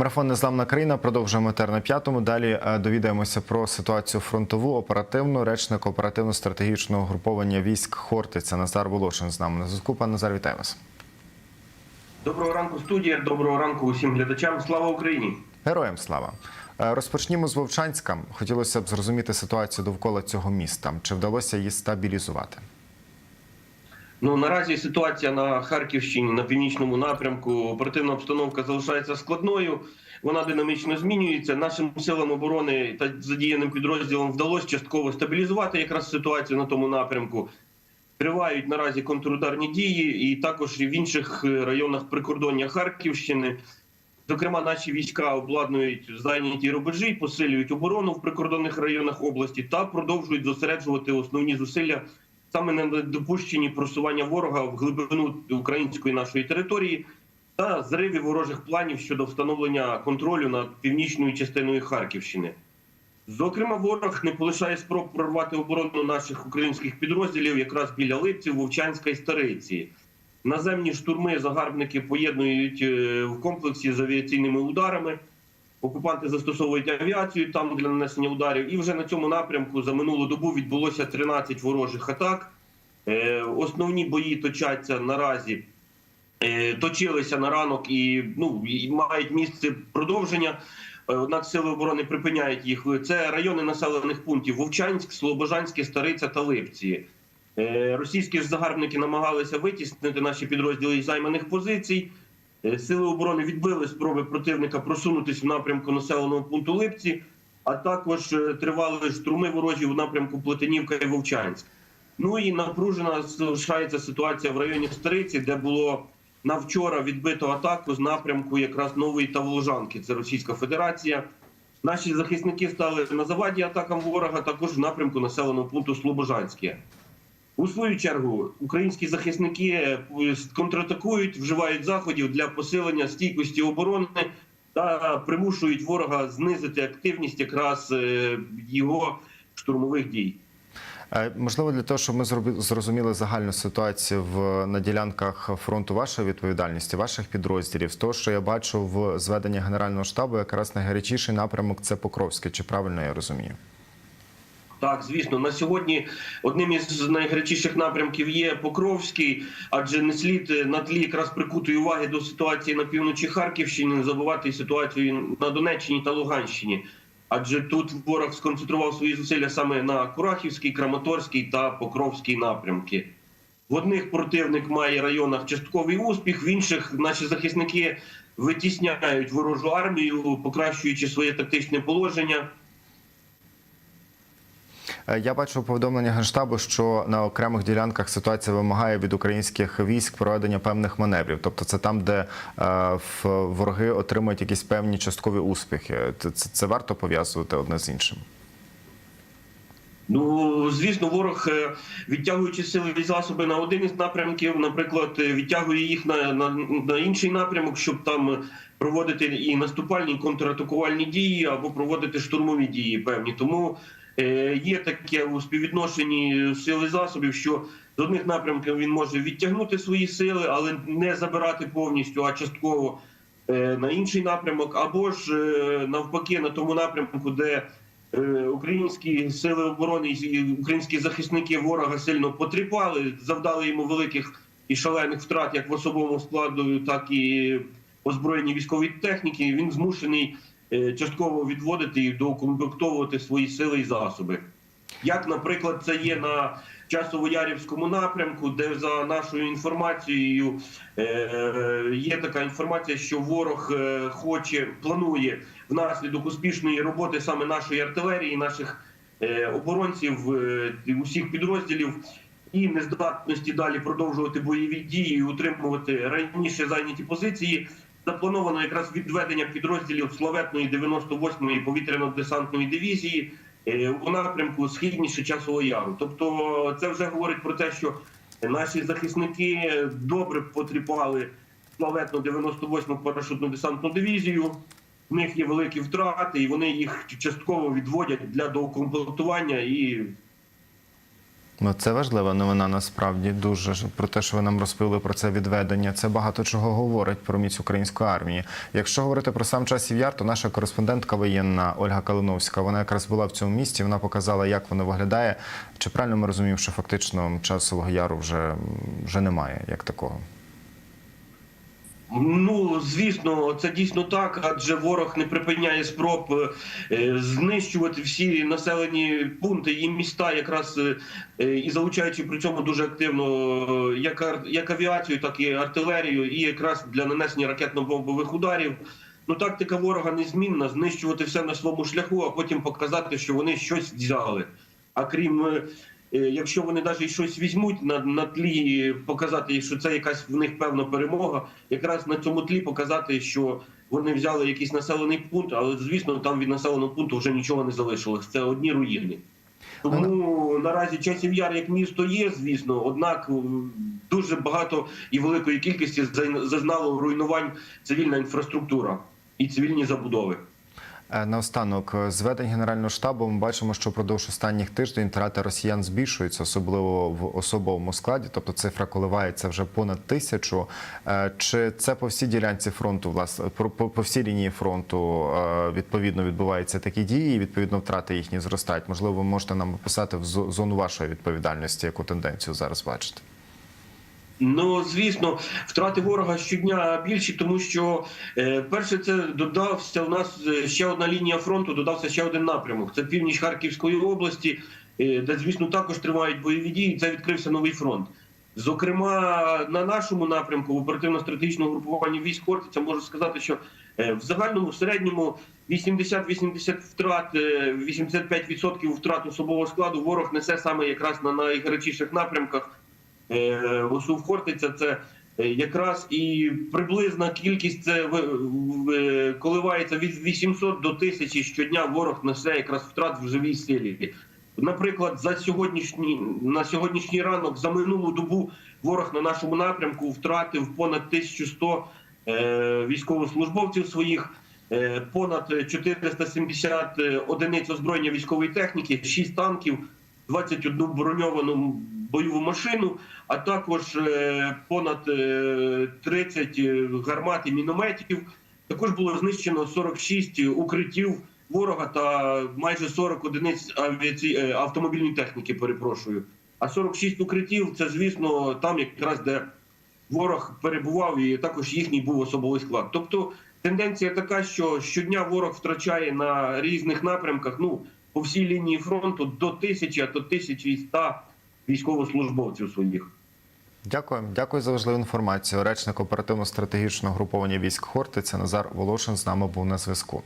Марафон Незламна країна продовжуємо етер на п'ятому. Далі е, довідаємося про ситуацію фронтову оперативну. Речник оперативно-стратегічного груповання військ Хортиця Назар Волошин з нами на зв'язку. Пан Назар, вітаю вас. Доброго ранку, студія. Доброго ранку усім глядачам. Слава Україні! Героям слава. Е, Розпочнімо з Вовчанська. Хотілося б зрозуміти ситуацію довкола цього міста. Чи вдалося її стабілізувати? Ну наразі ситуація на Харківщині на північному напрямку. Оперативна обстановка залишається складною. Вона динамічно змінюється. Нашим силам оборони та задіяним підрозділам вдалося частково стабілізувати якраз ситуацію на тому напрямку. Тривають наразі контрударні дії, і також і в інших е, районах прикордоння Харківщини. Зокрема, наші війська обладнують зайняті рубежі, посилюють оборону в прикордонних районах області та продовжують зосереджувати основні зусилля саме на недопущенні просування ворога в глибину української нашої території та зриві ворожих планів щодо встановлення контролю над північною частиною Харківщини. Зокрема, ворог не полишає спроб прорвати оборону наших українських підрозділів якраз біля Липців, Вовчанська і Стариці. Наземні штурми загарбники поєднують е, в комплексі з авіаційними ударами. Окупанти застосовують авіацію там для нанесення ударів. І вже на цьому напрямку за минулу добу відбулося 13 ворожих атак. Е, Основні бої точаться наразі. е, Точилися на ранок і ну і мають місце продовження. Е, Однак сили оборони припиняють їх. Це райони населених пунктів: Вовчанськ, Слобожанське, Стариця та Липці. Російські ж загарбники намагалися витіснити наші підрозділи із займаних позицій. Е, Сили оборони відбили спроби противника просунутися в напрямку населеного пункту Липці, а також е, тривали штурми ворожі в напрямку Плетенівка і Вовчанськ. Ну і напружена залишається ситуація в районі Стариці, де було на вчора відбито атаку з напрямку якраз Нової Таволожанки. Це Російська Федерація. Наші захисники стали на заваді атакам ворога, також в напрямку населеного пункту Слобожанське. У свою чергу українські захисники е, контратакують, вживають заходів для посилення стійкості оборони та примушують ворога знизити активність якраз е, його штурмових дій. Е, Можливо, для того, щоб ми зрозуміли загальну ситуацію в на ділянках фронту вашої відповідальності, ваших підрозділів, з того, що я бачу в зведенні Генерального штабу, якраз найгарячіший напрямок це Покровське. Чи правильно я розумію? Так, звісно, на сьогодні одним із найгарячіших напрямків є Покровський, адже не слід е, на тлі якраз прикутої уваги до ситуації на півночі Харківщини, не забувати ситуацію на Донеччині та Луганщині. Адже тут ворог сконцентрував свої зусилля саме на Курахівський, Краматорський та Покровський напрямки. В одних противник має районах частковий успіх, в інших наші захисники витісняють ворожу армію, покращуючи своє тактичне положення. Е, Я бачу повідомлення генштабу, що на окремих ділянках ситуація вимагає від українських військ проведення певних маневрів. Тобто, це там, де е, вороги отримують якісь певні часткові успіхи. Це, це варто пов'язувати одне з іншим. Ну звісно, ворог, е, відтягуючи сили і засоби на один із напрямків, наприклад, е, відтягує їх на, на, на інший напрямок, щоб там проводити і наступальні, і контратакувальні дії або проводити штурмові дії певні. Тому е, є таке у співвідношенні сили засобів, що з одних напрямків він може відтягнути свої сили, але не забирати повністю, а частково е, на інший напрямок, або ж е, навпаки на тому напрямку, де Е, Українські сили оборони і українські захисники ворога сильно потріпали, завдали йому великих і шалених втрат як в особовому складу, так і озброєнні військові техніки. Він змушений е, частково відводити і доукомплектовувати свої сили і засоби. Як, наприклад, це є на часово-ярівському напрямку, де за нашою інформацією е, є така інформація, що ворог е, хоче планує внаслідок успішної роботи саме нашої артилерії, наших е, оборонців, е, усіх підрозділів. І нездатності далі продовжувати бойові дії, утримувати раніше зайняті позиції. Заплановано якраз відведення підрозділів славетної 98-ї повітряно-десантної дивізії е, у напрямку східніше часового яру. Тобто, це вже говорить про те, що наші захисники добре потріпали славетну 98-му парашютну десантну дивізію. В них є великі втрати, і вони їх частково відводять для доукомплектування і Ну, це важлива новина насправді дуже про те, що ви нам розповіли про це відведення. Це багато чого говорить про міць української армії. Якщо говорити про сам часів яр, то наша кореспондентка воєнна Ольга Калиновська, вона якраз була в цьому місті. Вона показала, як воно виглядає. Чи правильно ми розуміємо, що фактично часового яру вже, вже немає як такого? Ну, звісно, це дійсно так, адже ворог не припиняє спроб е, знищувати всі населені пункти і міста, якраз е, е, і залучаючи при цьому дуже активно е, як, як авіацію, так і артилерію, і якраз для нанесення ракетно-бомбових ударів. Ну, тактика ворога незмінна знищувати все на своєму шляху, а потім показати, що вони щось взяли. А крім е, Е, якщо вони навіть щось візьмуть на, на тлі, показати, що це якась в них певна перемога, якраз на цьому тлі показати, що вони взяли якийсь населений пункт, але звісно, там від населеного пункту вже нічого не залишилось. Це одні руїни. Тому наразі часів яр як місто є, звісно, однак е, дуже багато і великої кількості зазнало руйнувань цивільна інфраструктура і цивільні забудови. Е, Наостанок, е, з ведень Генерального штабу ми бачимо, що впродовж останніх тиждень втрати росіян збільшуються, особливо в особовому складі. Тобто цифра коливається вже понад тисячу. Е, Чи це по всій ділянці фронту, власне, по, всій лінії фронту відповідно відбуваються такі дії, і відповідно втрати їхні зростають? Можливо, ви можете нам описати в зону вашої відповідальності, яку тенденцію зараз бачите? Ну звісно, втрати ворога щодня більші, тому що е, перше це додався у нас е, ще одна лінія фронту, додався ще один напрямок. Це північ Харківської області, е, де звісно також тривають бойові дії. Це відкрився новий фронт. Зокрема, на нашому напрямку в оперативно-стратегічному групуванні військ Хортиця можу сказати, що в загальному в середньому 80-80 втрат, е, 85% втрат особового складу ворог несе саме якраз на найгарячіших напрямках. Е, Хортиця це е, якраз і приблизна кількість це в- коливається від 800 до 1000 щодня ворог несе якраз втрат в живій силі. Наприклад, за сьогоднішній на сьогоднішній ранок за минулу добу ворог на нашому напрямку втратив понад 1100 е, військовослужбовців своїх. е, Понад 470 одиниць озброєння військової техніки, 6 танків, 21 броньовану бойову машину, а також е, понад е, 30 гармат і мінометів. Також було знищено 46 укриттів ворога та майже 40 одиниць е, автомобільної техніки. Перепрошую. А 46 укриттів це, звісно, там якраз де ворог перебував, і також їхній був особовий склад. Тобто тенденція така, що щодня ворог втрачає на різних напрямках, ну по всій лінії фронту до тисячі, а то 1100 військовослужбовців своїх. Дякую, дякую за важливу інформацію. Речник оперативно-стратегічного груповання військ Хортиця Назар Волошин з нами був на зв'язку.